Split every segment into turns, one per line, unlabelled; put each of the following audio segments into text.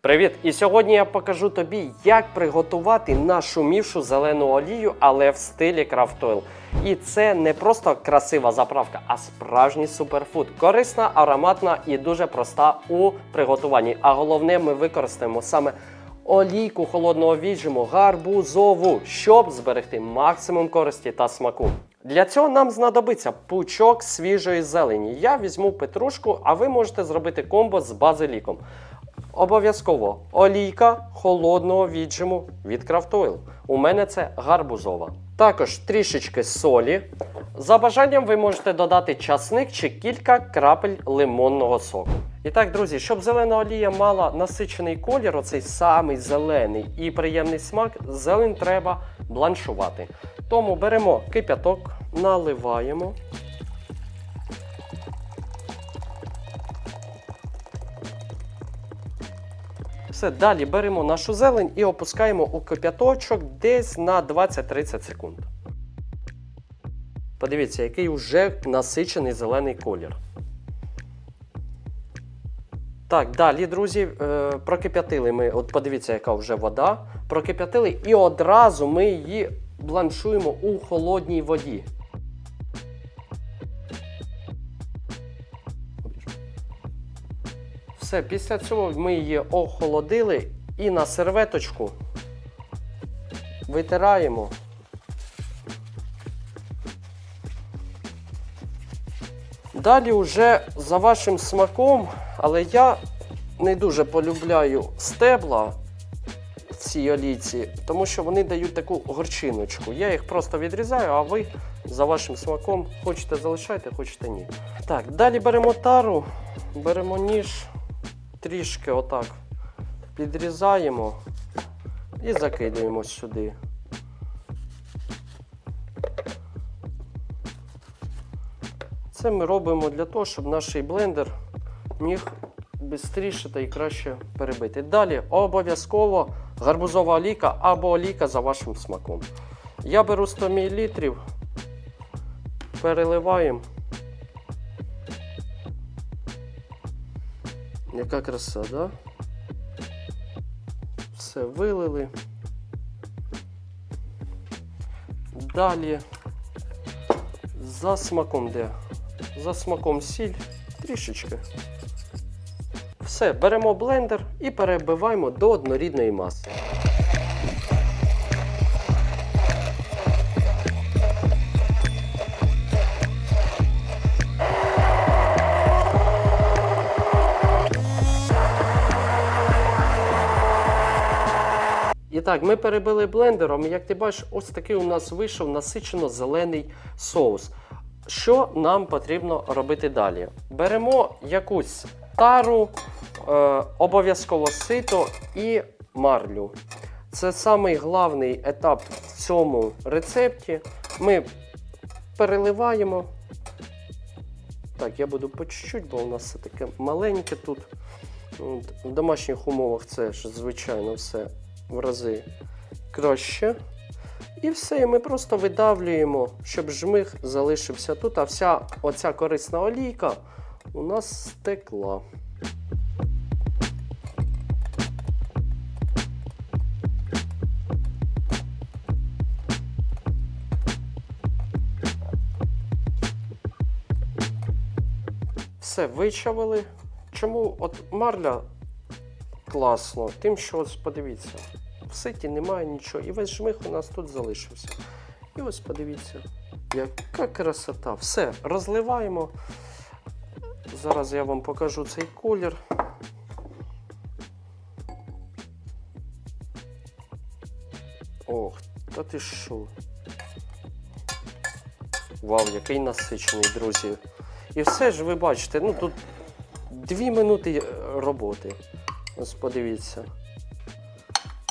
Привіт! І сьогодні я покажу тобі, як приготувати нашумівшу зелену олію, але в стилі крафтойл. І це не просто красива заправка, а справжній суперфуд. Корисна, ароматна і дуже проста у приготуванні. А головне, ми використаємо саме олійку холодного віджиму гарбузову, щоб зберегти максимум користі та смаку. Для цього нам знадобиться пучок свіжої зелені. Я візьму петрушку, а ви можете зробити комбо з базиліком. Обов'язково олійка холодного віджиму від Крафтойл. У мене це гарбузова. Також трішечки солі. За бажанням ви можете додати часник чи кілька крапель лимонного соку. І так, друзі, щоб зелена олія мала насичений колір, оцей самий зелений і приємний смак, зелень треба бланшувати. Тому беремо кип'яток, наливаємо. Все, далі беремо нашу зелень і опускаємо у кип'яточок десь на 20-30 секунд. Подивіться, який вже насичений зелений колір. Так, далі, друзі, е, прокип'ятили ми. От подивіться, яка вже вода. Прокип'ятили і одразу ми її бланшуємо у холодній воді. Все, після цього ми її охолодили і на серветочку витираємо. Далі вже за вашим смаком, але я не дуже полюбляю стебла в цій олійці, тому що вони дають таку горчиночку. Я їх просто відрізаю, а ви за вашим смаком хочете залишайте, хочете ні. Так, далі беремо тару, беремо ніж, трішки отак підрізаємо і закидуємо сюди. Це ми робимо для того, щоб наш блендер міг швидше та і краще перебити. Далі обов'язково гарбузова олійка або олійка за вашим смаком. Я беру 100 мл, переливаємо. Яка краса, да? Все вилили. Далі за смаком де? За смаком сіль трішечки. Все, беремо блендер і перебиваємо до однорідної маси. Так, ми перебили блендером, і як ти бачиш, ось такий у нас вийшов насичено зелений соус. Що нам потрібно робити далі? Беремо якусь тару, е, обов'язково сито і марлю. Це самий головний етап в цьому рецепті. Ми переливаємо. Так, я буду по чуть-чуть, бо у нас все таке маленьке тут. В домашніх умовах це ж, звичайно, все в рази краще. І все, і ми просто видавлюємо, щоб жмих залишився тут, а вся оця корисна олійка у нас стекла. Все вичавили. Чому от марля класно? Тим, що ось подивіться, в ситі немає нічого. І весь жмих у нас тут залишився. І ось подивіться, яка красота. Все, розливаємо. Зараз я вам покажу цей колір. Ох, та ти що? Вау, який насичений, друзі. І все ж ви бачите, ну тут дві минути е, роботи. Ось подивіться.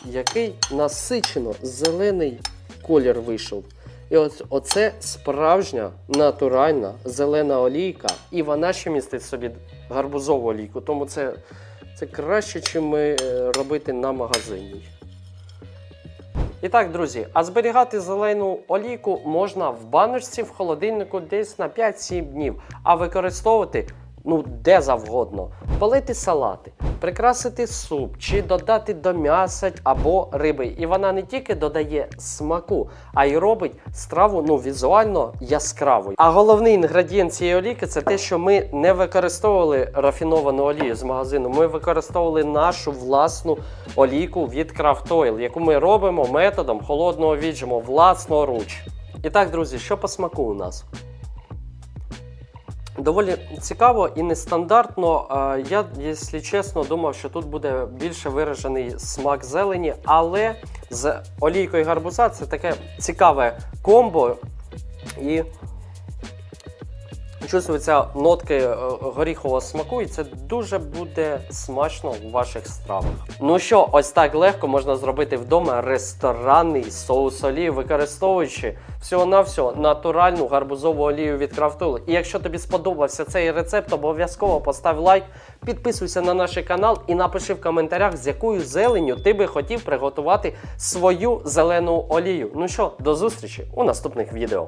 Який насичено зелений колір вийшов. І от оце справжня натуральна зелена олійка. І вона ще містить в собі гарбузову олійку. Тому це, це краще, ніж е, робити на магазині. І так, друзі, а зберігати зелену олійку можна в баночці в холодильнику десь на 5-7 днів, а використовувати ну де завгодно, полити салати, прикрасити суп чи додати до м'яса або риби. І вона не тільки додає смаку, а й робить страву ну візуально яскравою. А головний інгредієнт цієї олійки це те, що ми не використовували рафіновану олію з магазину. Ми використовували нашу власну олійку від Craft Oil, яку ми робимо методом холодного віджиму власноруч. І так, друзі, що по смаку у нас? Доволі цікаво і нестандартно. Я, якщо чесно, думав, що тут буде більше виражений смак зелені, але з олійкою гарбуза це таке цікаве комбо. І чувствуються нотки е, горіхового смаку, і це дуже буде смачно у ваших стравах. Ну що, ось так легко можна зробити вдома ресторанний соус олію, використовуючи всього-навсього натуральну гарбузову олію від Крафтул. І якщо тобі сподобався цей рецепт, обов'язково постав лайк, підписуйся на наш канал і напиши в коментарях, з якою зеленню ти би хотів приготувати свою зелену олію. Ну що, до зустрічі у наступних відео.